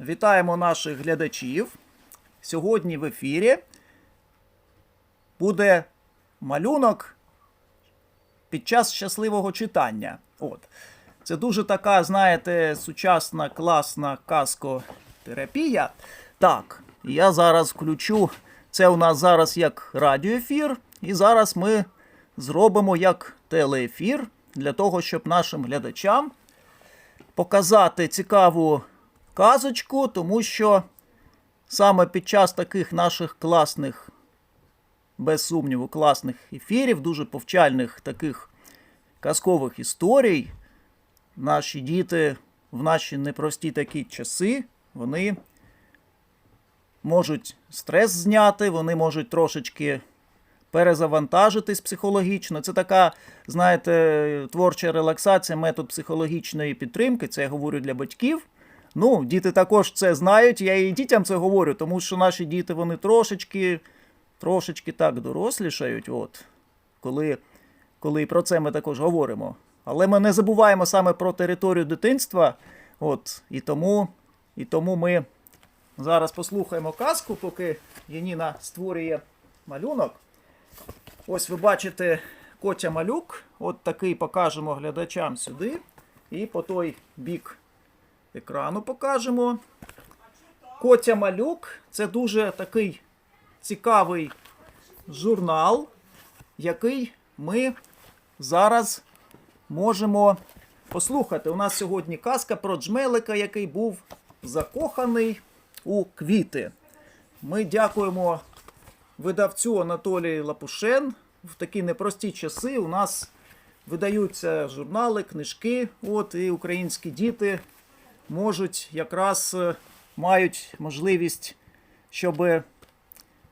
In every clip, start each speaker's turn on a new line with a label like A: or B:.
A: Вітаємо наших глядачів. Сьогодні в ефірі буде малюнок під час щасливого читання. От. Це дуже така, знаєте, сучасна класна казкотерапія. Так, я зараз включу. Це у нас зараз як радіоефір, і зараз ми зробимо як телеефір для того, щоб нашим глядачам показати цікаву казочку, тому що саме під час таких наших класних, без сумніву, класних ефірів, дуже повчальних таких казкових історій, наші діти в наші непрості такі часи, вони можуть стрес зняти, вони можуть трошечки перезавантажитись психологічно. Це така, знаєте, творча релаксація, метод психологічної підтримки. Це я говорю для батьків. Ну, діти також це знають. Я і дітям це говорю, тому що наші діти вони трошечки, трошечки так дорослішають. От, коли, коли про це ми також говоримо. Але ми не забуваємо саме про територію дитинства. От, і тому, і тому ми зараз послухаємо казку, поки Яніна створює малюнок. Ось ви бачите Котя малюк. От такий покажемо глядачам сюди. І по той бік екрану покажемо. Котя малюк це дуже такий цікавий журнал, який ми зараз можемо послухати. У нас сьогодні казка про джмелика, який був закоханий у квіти. Ми дякуємо видавцю Анатолій Лапушен. В такі непрості часи у нас видаються журнали, книжки. От, і українські діти можуть якраз е, мають можливість, щоб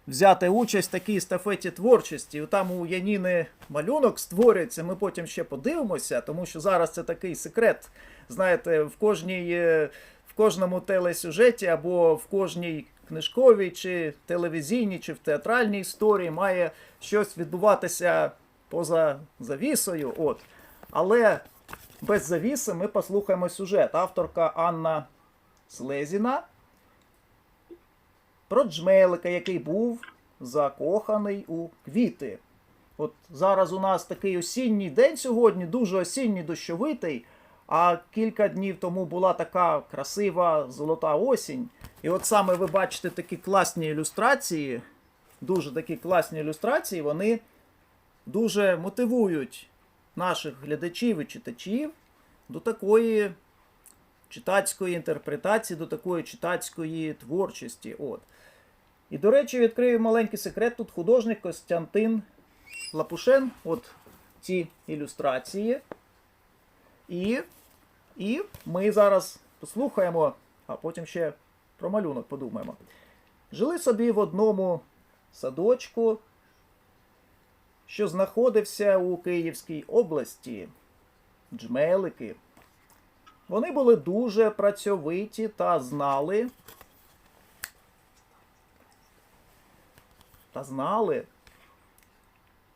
A: взяти участь в такій естафеті творчості. Там у Яніни малюнок створюється. Ми потім ще подивимося, тому що зараз це такий секрет. Знаєте, в кожній. е, В кожному телесюжеті або в кожній книжковій, чи телевізійній, чи в театральній історії має щось відбуватися поза завісою. От. Але без завіси ми послухаємо сюжет. Авторка Анна Слезіна про джмелика, який був закоханий у квіти. От зараз у нас такий осінній день сьогодні, дуже осінній дощовитий. А кілька днів тому була така красива золота осінь. І от саме ви бачите такі класні ілюстрації, дуже такі класні ілюстрації, вони дуже мотивують наших глядачів і читачів до такої читацької інтерпретації, до такої читацької творчості. От. І, до речі, відкрию маленький секрет. Тут художник Костянтин Лапушен. От ці ілюстрації. І, і ми зараз послухаємо, а потім ще про малюнок подумаємо. Жили собі в одному садочку, що знаходився у Київській області, джмелики. Вони були дуже працьовиті та знали. Та знали,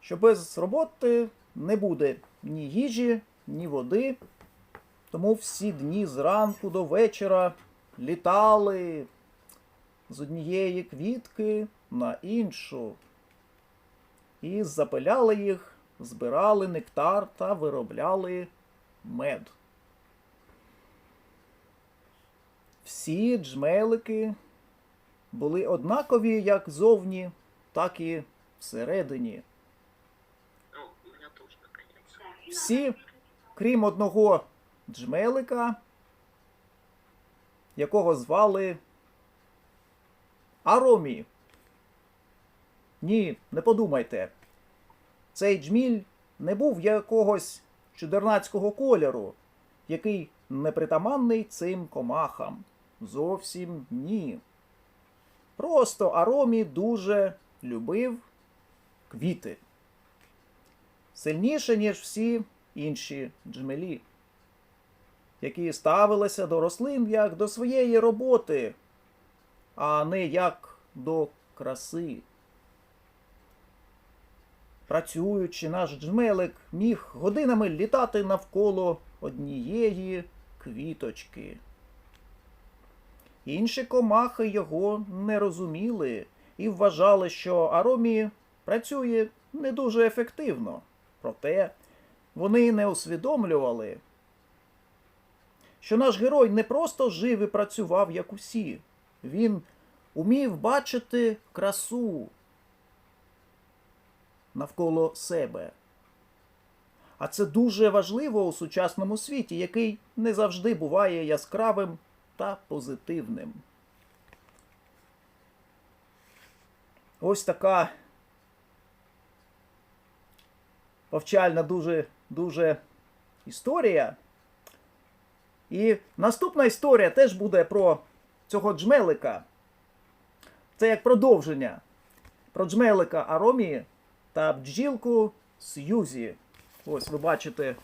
A: що без роботи не буде ні їжі, ні води. Тому всі дні зранку до вечора літали з однієї квітки на іншу. І запиляли їх, збирали нектар та виробляли мед. Всі джмелики були однакові як зовні, так і всередині.
B: Ну.
A: Всі, крім одного джмелика, якого звали Аромі. Ні, не подумайте. Цей джміль не був якогось чудернацького кольору, який непритаманний цим комахам. Зовсім ні. Просто Аромі дуже любив квіти. Сильніше, ніж всі інші джмелі, які ставилися до рослин як до своєї роботи, а не як до краси. Працюючи, наш джмелик міг годинами літати навколо однієї квіточки. Інші комахи його не розуміли і вважали, що Аромі працює не дуже ефективно. Проте вони не усвідомлювали, що наш герой не просто жив і працював, як усі. Він умів бачити красу навколо себе. А це дуже важливо у сучасному світі, який не завжди буває яскравим та позитивним. Ось така повчальна дуже, дуже історія. І наступна історія теж буде про цього джмелика. Це як продовження про джмелика Аромі та бджілку Сьюзі. Ось ви бачите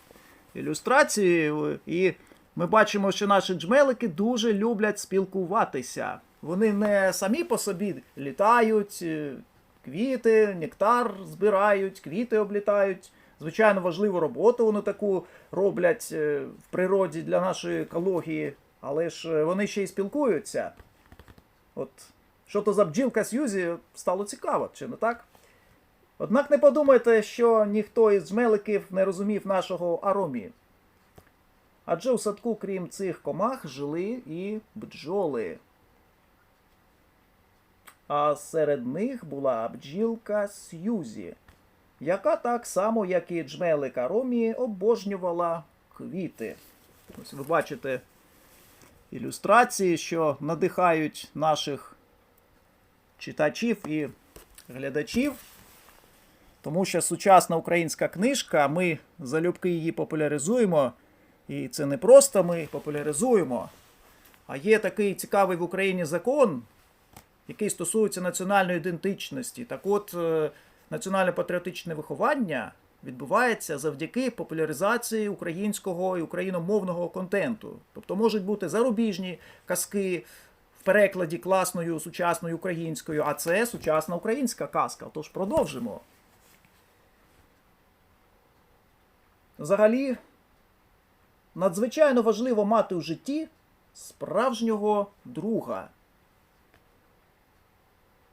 A: ілюстрації, і ми бачимо, що наші джмелики дуже люблять спілкуватися. Вони не самі по собі літають, е, квіти, нектар збирають, квіти облітають. Звичайно, важливу роботу вони таку роблять е, в природі для нашої екології, але ж е, вони ще й спілкуються. От що то за бджілка Сьюзі стало цікаво, чи не так? Однак не подумайте, що ніхто із джмеликів не розумів нашого аромі. Адже у садку, крім цих комах, жили і бджоли. А серед них була бджілка Сьюзі, яка так само, як і джмелик Аромі, обожнювала квіти. Ось ви бачите ілюстрації, що надихають наших читачів і глядачів. Тому що сучасна українська книжка, ми залюбки її популяризуємо. І це не просто ми популяризуємо, а є такий цікавий в Україні закон, який стосується національної ідентичності. Так от, е, національно-патріотичне виховання відбувається завдяки популяризації українського і україномовного контенту. Тобто можуть бути зарубіжні казки в перекладі класною сучасною українською, а це сучасна українська казка. Тож продовжимо. Взагалі, надзвичайно важливо мати у житті справжнього друга.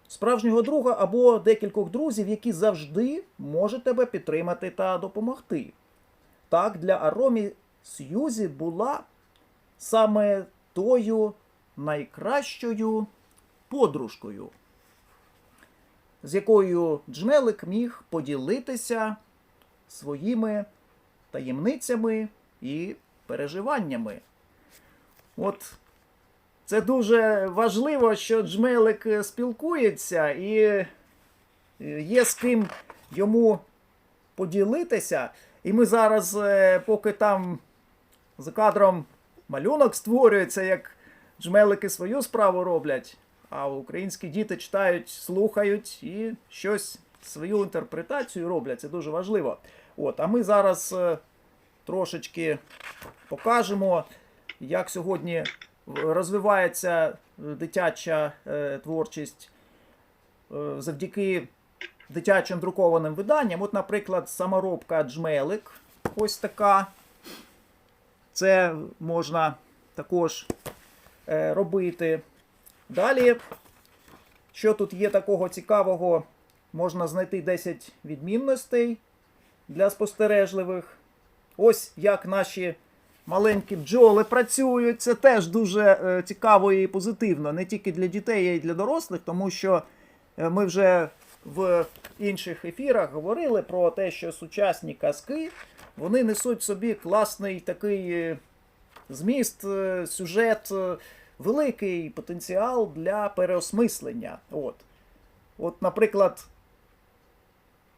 A: Справжнього друга або декількох друзів, які завжди можуть тебе підтримати та допомогти. Так, для Аромі Сьюзі була саме тою найкращою подружкою, з якою Джмелик міг поділитися своїми таємницями і переживаннями. От це дуже важливо, що Джмелик е, спілкується і е, є з ким йому поділитися. І ми зараз, е, поки там за кадром малюнок створюється, як джмелики свою справу роблять, а українські діти читають, слухають і щось свою інтерпретацію роблять. Це дуже важливо. От, а ми зараз е, трошечки покажемо, як сьогодні розвивається дитяча е, творчість е, завдяки дитячим друкованим виданням. От, наприклад, саморобка Джмелик. Ось така. Це можна також е, робити. Далі, що тут є такого цікавого, можна знайти 10 відмінностей для спостережливих. Ось як наші маленькі бджоли працюють. Це теж дуже е, цікаво і позитивно, не тільки для дітей, а й для дорослих, тому що е, ми вже в інших ефірах говорили про те, що сучасні казки вони несуть собі класний такий е, зміст, сюжет, великий потенціал для переосмислення. От. От, наприклад,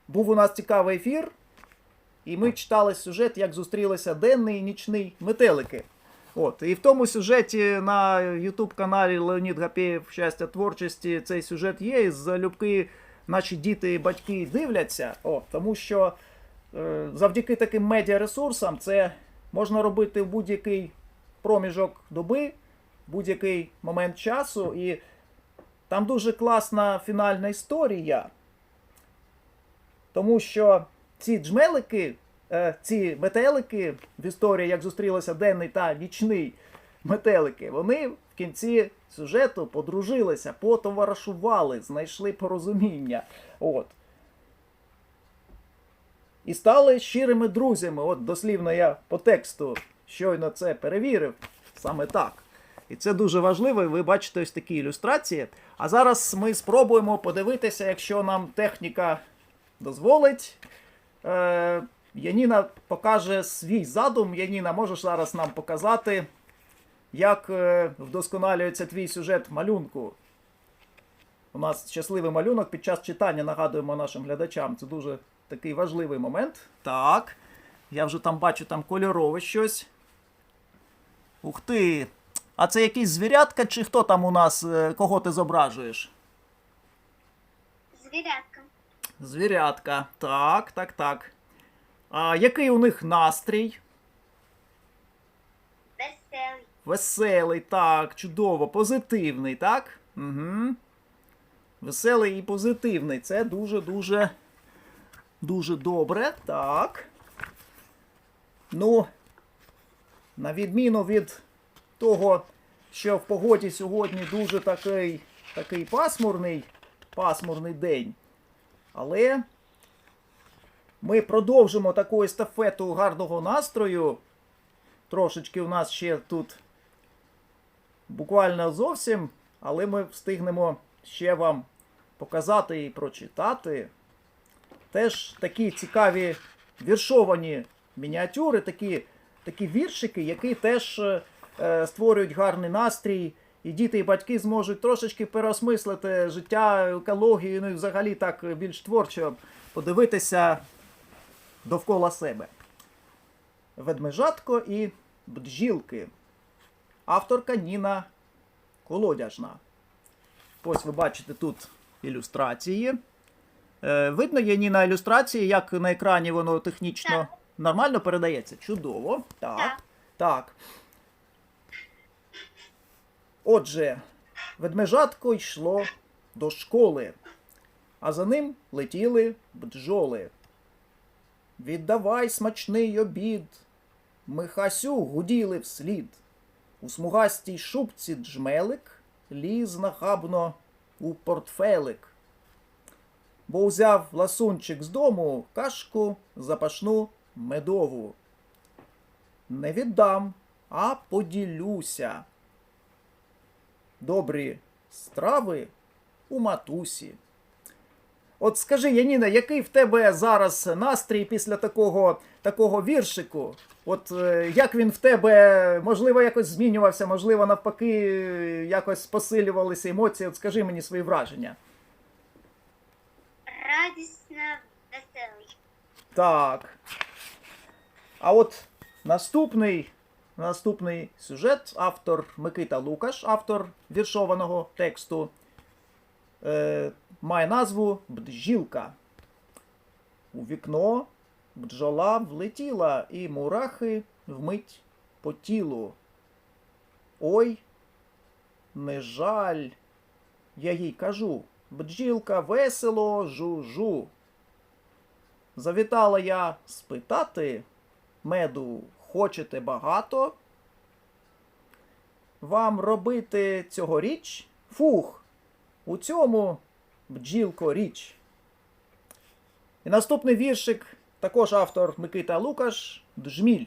A: був у нас цікавий ефір, і ми читали сюжет, як зустрілися денний і нічний метелики. От, і в тому сюжеті на YouTube каналі Леонід Гапєєв Щастя творчості цей сюжет є. І залюбки наші діти і батьки дивляться. От, тому що е, завдяки таким медіаресурсам це можна робити в будь-який проміжок доби, будь-який момент часу. І там дуже класна фінальна історія. Тому що ці джмелики, е, ці метелики в історії, як зустрілися денний та нічний метелики, вони в кінці сюжету подружилися, потоваришували, знайшли порозуміння. От. І стали щирими друзями. От дослівно я по тексту щойно це перевірив. Саме так. І це дуже важливо, і ви бачите ось такі ілюстрації. А зараз ми спробуємо подивитися, якщо нам техніка дозволить. Е, Яніна покаже свій задум. Яніна, можеш зараз нам показати, як е, вдосконалюється твій сюжет малюнку. У нас щасливий малюнок під час читання нагадуємо нашим глядачам. Це дуже такий важливий момент. Так. Я вже там бачу там кольорове щось. Ух ти! А це якийсь звірятка, чи хто там у нас, е, кого ти зображуєш?
C: Звірятка.
A: Звірятка. Так, так, так. А який у них настрій?
C: Веселий.
A: Веселий, так, чудово, позитивний, так? Угу. Веселий і позитивний. Це дуже-дуже. Дуже добре. Так. Ну, на відміну від того, що в погоді сьогодні дуже такий, такий пасмурний, пасмурний день. Але ми продовжимо таку естафету гарного настрою. Трошечки у нас ще тут буквально зовсім, але ми встигнемо ще вам показати і прочитати. Теж такі цікаві віршовані мініатюри, такі, такі віршики, які теж е, створюють гарний настрій. І діти і батьки зможуть трошечки переосмислити життя, екологію, ну і взагалі так більш творчо подивитися довкола себе. Ведмежатко і бджілки. Авторка Ніна Колодяжна. Ось ви бачите тут ілюстрації. Е, видно є Ніна ілюстрації, як на екрані воно технічно
C: Так.
A: нормально передається. Чудово. Так.
C: Так.
A: Так. Отже, ведмежатко йшло до школи, а за ним летіли бджоли. Віддавай смачний обід. Михасю гуділи вслід. У смугастій шубці джмелик ліз нахабно у портфелик. Бо узяв ласунчик з дому кашку запашну медову. Не віддам, а поділюся. Добрі страви у матусі. От скажи, Яніна, який в тебе зараз настрій після такого, такого віршику? От е, як він в тебе, можливо, якось змінювався, можливо, навпаки, якось посилювалися емоції. От скажи мені свої враження.
C: Радісно веселий.
A: Так. А от наступний, наступний сюжет, автор Микита Лукаш, автор віршованого тексту, е, має назву Бджілка. У вікно бджола влетіла, і мурахи вмить по тілу. Ой, не жаль, я їй кажу, бджілка весело жу-жу. Завітала я спитати, меду хочете багато? Вам робити цьогоріч? Фух, у цьому бджілко річ. І наступний віршик, також автор Микита Лукаш, Джміль.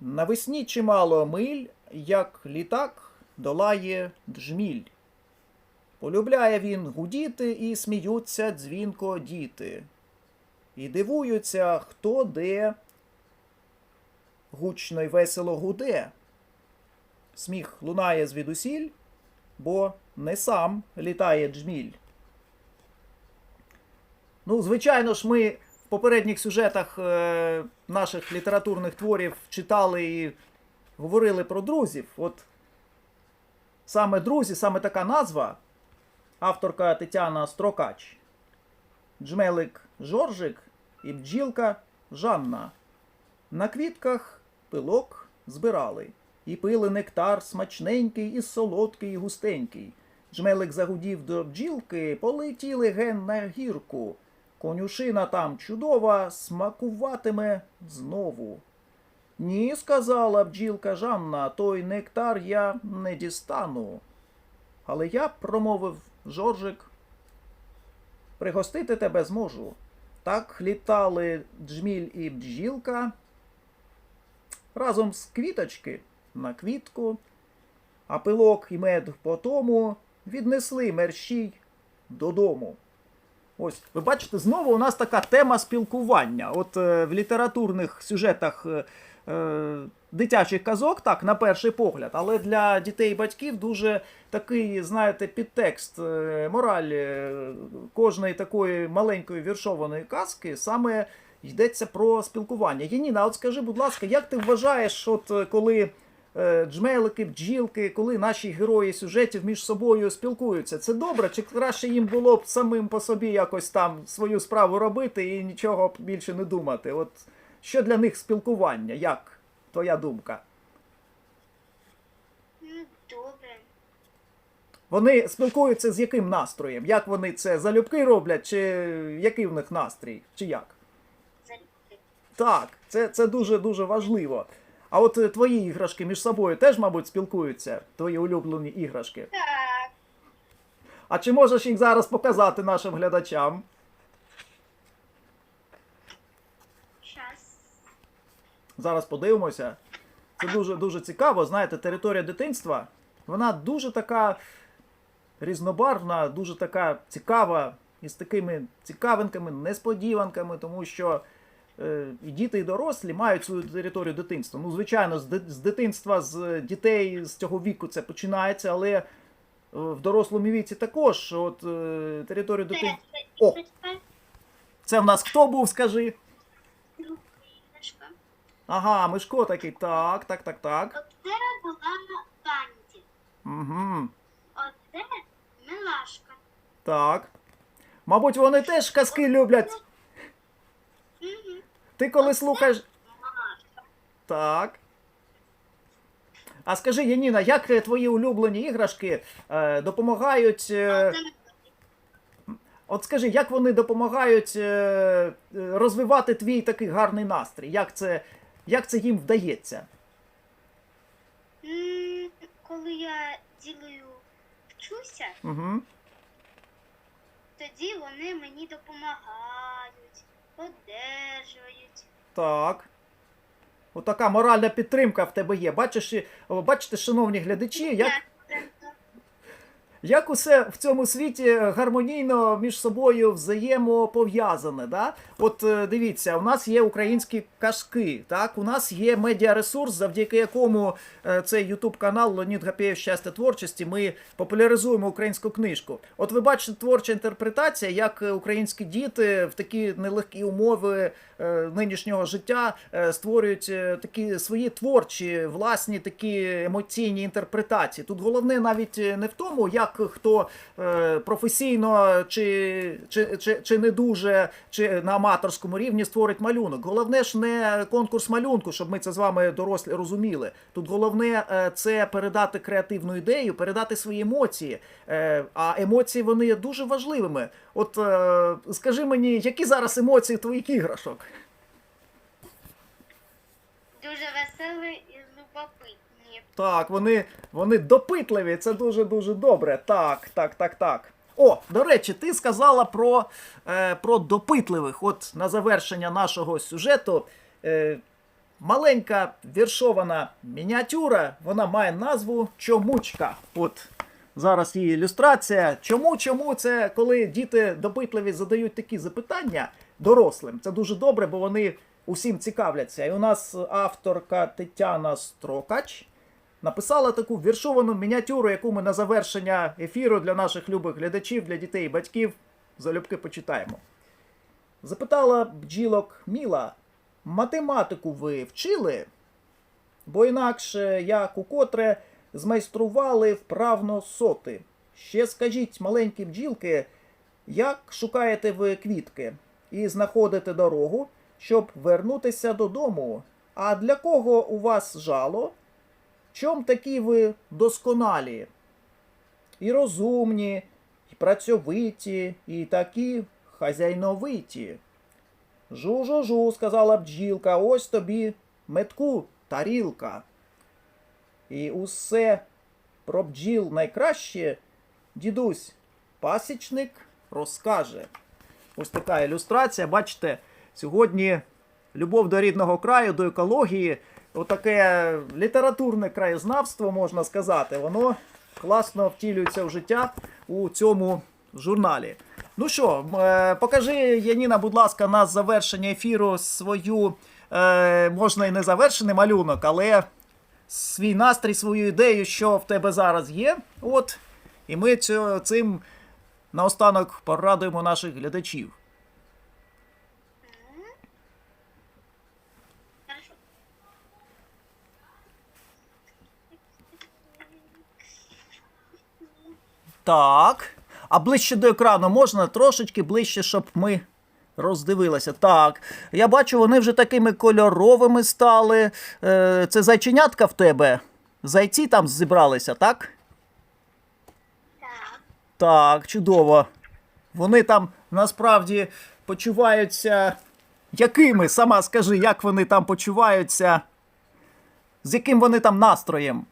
A: Навесні чимало миль, як літак долає джміль. Полюбляє він гудіти і сміються дзвінко діти. І дивуються, хто де гучно й весело гуде. Сміх лунає звідусіль, бо не сам літає джміль. Ну, звичайно ж, ми в попередніх сюжетах е, наших літературних творів читали і говорили про друзів. От саме друзі, саме така назва авторка Тетяна Строкач, джмелик Жоржик і бджілка Жанна. На квітках пилок збирали, і пили нектар смачненький і солодкий, і густенький. Джмелик загудів до бджілки, полетіли ген на гірку. Конюшина там чудова, смакуватиме знову. Ні, сказала бджілка Жанна, той нектар я не дістану. Але я, промовив Жоржик, пригостити тебе зможу. Так літали джміль і бджілка разом з квіточки на квітку, а пилок і мед по тому віднесли мерщій додому. Ось, ви бачите, знову у нас така тема спілкування. От е, в літературних сюжетах е, е, дитячих казок, так, на перший погляд, але для дітей і батьків дуже такий, знаєте, підтекст, е, мораль е, кожної такої маленької віршованої казки саме йдеться про спілкування. Єніна, от скажи, будь ласка, як ти вважаєш, от е, коли е, джмелики, бджілки, коли наші герої сюжетів між собою спілкуються, це добре? Чи краще їм було б самим по собі якось там свою справу робити і нічого більше не думати? От що для них спілкування? Як твоя думка?
C: Ну, добре.
A: Вони спілкуються з яким настроєм? Як вони це залюбки роблять, чи який в них настрій? Чи як? Так, це, це дуже дуже важливо. А от е, твої іграшки між собою теж, мабуть, спілкуються, твої улюблені іграшки.
C: Так.
A: А чи можеш їх зараз показати нашим глядачам?
C: Час.
A: Зараз подивимося. Це дуже дуже цікаво. Знаєте, територія дитинства, вона дуже така різнобарвна, дуже така цікава, і з такими цікавинками, несподіванками, тому що і діти, і дорослі мають свою територію дитинства. Ну, звичайно, з, дитинства, з дітей з цього віку це починається, але е, в дорослому віці також. От е, територію дитинства. О! Це в нас хто був, скажи? Ага, Мишко такий. Так, так, так, так.
C: Оце була Банді.
A: Угу.
C: Оце Милашка.
A: Так. Мабуть, вони теж казки люблять. Ти коли слухаєш. Так. А скажи, Яніна, як е, твої улюблені іграшки е, допомагають. Е, от скажи, як вони допомагають е, розвивати твій такий гарний настрій? Як це, як це їм вдається?
C: Коли я ділою вчуся,
A: Угу.
C: тоді вони мені допомагають, поддержують.
A: Так. Отака моральна підтримка в тебе є. Бачиш, і- бачите, шановні глядачі, як, як усе в цьому світі гармонійно між собою взаємопов'язане. Да? От е, дивіться, у нас є українські казки, так? у нас є медіаресурс, завдяки якому е, цей ютуб канал Леонід Гапєєв щастя творчості. Ми популяризуємо українську книжку. От ви бачите творча інтерпретація, як українські діти в такі нелегкі умови нинішнього життя е, створюють е, такі свої творчі, власні такі емоційні інтерпретації. Тут головне навіть е, не в тому, як хто е, професійно чи, чи, чи, чи не дуже, чи на аматорському рівні створить малюнок. Головне ж не конкурс малюнку, щоб ми це з вами дорослі розуміли. Тут головне е, це передати креативну ідею, передати свої емоції. Е, А емоції вони є дуже важливими. От е, скажи мені, які зараз емоції твоїх іграшок?
C: Дуже веселі і любопитні.
A: Так, вони, вони допитливі, це дуже дуже добре. Так, так, так, так. О, до речі, ти сказала про, е, про допитливих. От на завершення нашого сюжету. Е, маленька віршована мініатюра, вона має назву Чомучка. От зараз її ілюстрація. Чому, чому це коли діти допитливі задають такі запитання дорослим? Це дуже добре, бо вони усім цікавляться. І у нас авторка Тетяна Строкач написала таку віршовану мініатюру, яку ми на завершення ефіру для наших любих глядачів, для дітей і батьків залюбки почитаємо. Запитала бджілок Міла, математику ви вчили? Бо інакше, як укотре змайстрували вправно соти. Ще скажіть, маленькі бджілки, як шукаєте ви квітки і знаходите дорогу, щоб вернутися додому? А для кого у вас жало? Чом такі ви досконалі? І розумні, і працьовиті, і такі хазяйновиті. Жу-жу-жу, сказала бджілка, ось тобі метку тарілка. І усе про бджіл найкраще дідусь пасічник розкаже. Ось така ілюстрація. Бачите, сьогодні любов до рідного краю, до екології, отаке літературне краєзнавство, можна сказати, воно класно втілюється в життя у цьому журналі. Ну що, е, покажи, Яніна, будь ласка, на завершення ефіру свою, е, можна і не завершений малюнок, але свій настрій, свою ідею, що в тебе зараз є. От. І ми цим наостанок порадуємо наших глядачів. Так. А ближче до екрану можна трошечки ближче, щоб ми роздивилися. Так. Я бачу, вони вже такими кольоровими стали. Е, це зайченятка в тебе. Зайці там зібралися, так?
C: Так.
A: Так, чудово. Вони там насправді почуваються. Якими? Сама скажи, як вони там почуваються? З яким вони там настроєм?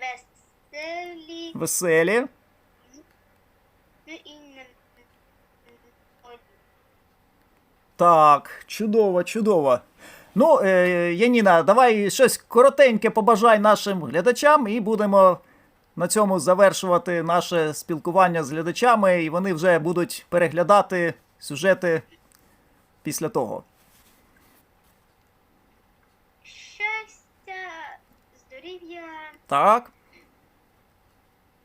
C: Веселі.
A: Веселі?
C: Ну і не... Ой,
A: Так, чудово, чудово. Ну, е, Яніна, давай щось коротеньке побажай нашим глядачам, і будемо на цьому завершувати наше спілкування з глядачами, і вони вже будуть переглядати сюжети після того.
C: Щастя, здоров'я,
A: Так.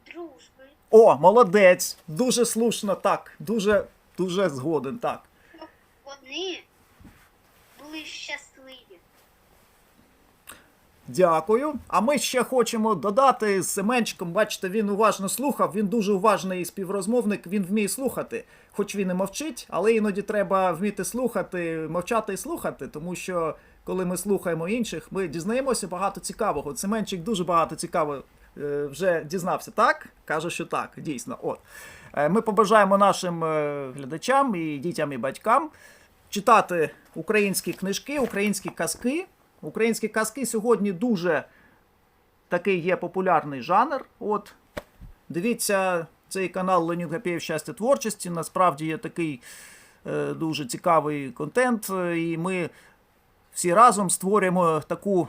C: дружби.
A: О, молодець! Дуже слушно, так. Дуже, дуже згоден, так.
C: Вони були щасливі.
A: Дякую. А ми ще хочемо додати з Семенчиком. Бачите, він уважно слухав. Він дуже уважний співрозмовник. Він вміє слухати, хоч він і мовчить, але іноді треба вміти слухати, мовчати і слухати, тому що коли ми слухаємо інших, ми дізнаємося багато цікавого. Семенчик дуже багато цікавого е, вже дізнався, так? Каже, що так, дійсно. От. Е, Ми побажаємо нашим е, глядачам і дітям, і батькам читати українські книжки, українські казки. Українські казки сьогодні дуже такий є популярний жанр. От. Дивіться цей канал Леонід Гапєєв щастя творчості. Насправді є такий е, дуже цікавий контент, е, і ми всі разом створюємо таку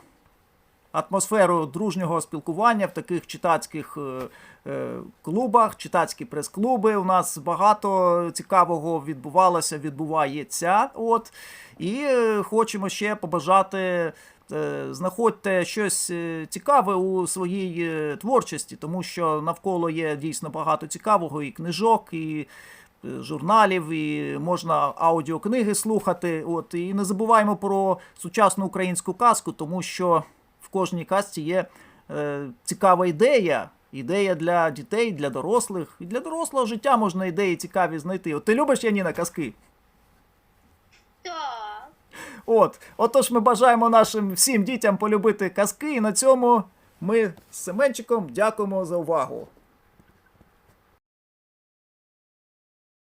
A: атмосферу дружнього спілкування в таких читацьких е, е, клубах, читацькі прес-клуби. У нас багато цікавого відбувалося, відбувається. От. І е, хочемо ще побажати. Знаходьте щось цікаве у своїй творчості, тому що навколо є дійсно багато цікавого і книжок, і журналів, і можна аудіокниги слухати. От і не забуваємо про сучасну українську казку, тому що кожній казці є е, цікава ідея. Ідея для дітей, для дорослих. І для дорослого життя можна ідеї цікаві знайти. От ти любиш Яніна казки?
C: Так.
A: От, отож, ми бажаємо нашим всім дітям полюбити казки, і на цьому ми з Семенчиком дякуємо за увагу.